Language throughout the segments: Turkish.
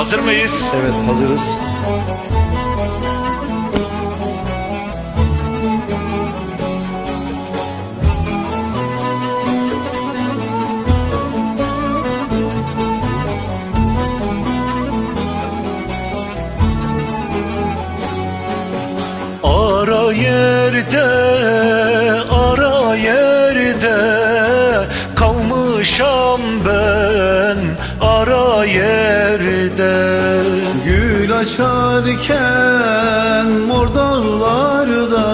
Hazır mıyız? Evet hazırız. Ara yerde, Kalmışam ben ara yerde. Gül açarken mor dağlarda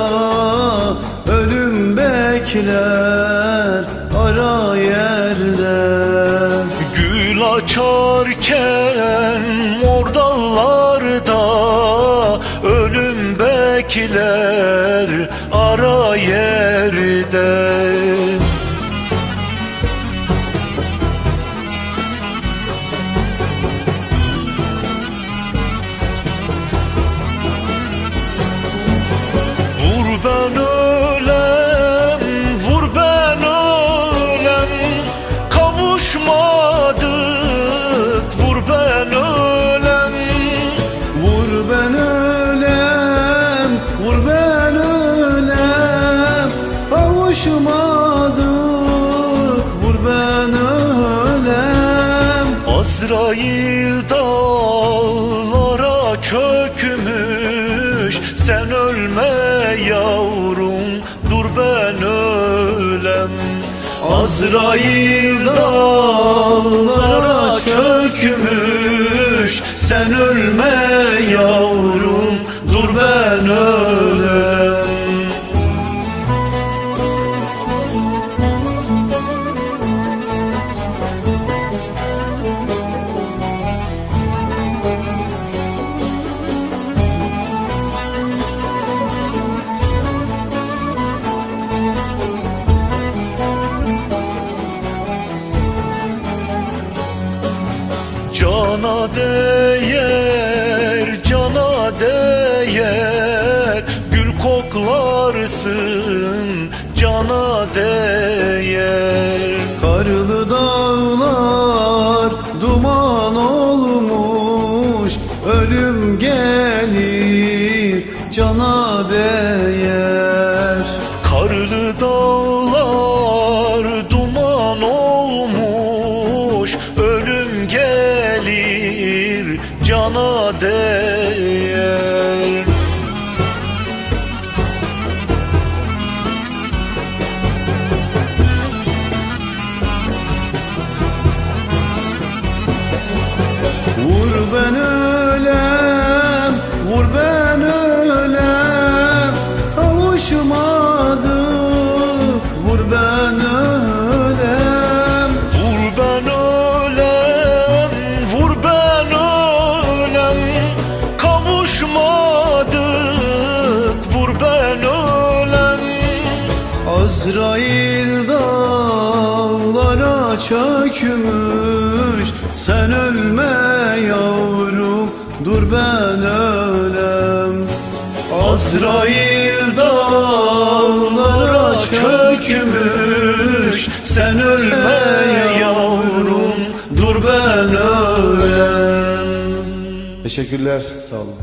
Ölüm bekler ara yerde. Gül açarken mor dağlarda Ölüm bekler Azrail dağlara çökmüş. Sen ölme yavrum, dur ben ölem. Azrail dağlara çökmüş. Sen ölme yavrum dur ben ölem Cana değer, cana değer. Gül koklarsın, cana değer. Karlı dağlar duman olmuş Ölüm gelir cana değer gelir, cana Azrail dağlara çökmüş Sen ölme yavrum, dur ben ölem Azrail dağlara çökmüş Sen ölme yavrum, dur ben ölem Teşekkürler. Sağ olun.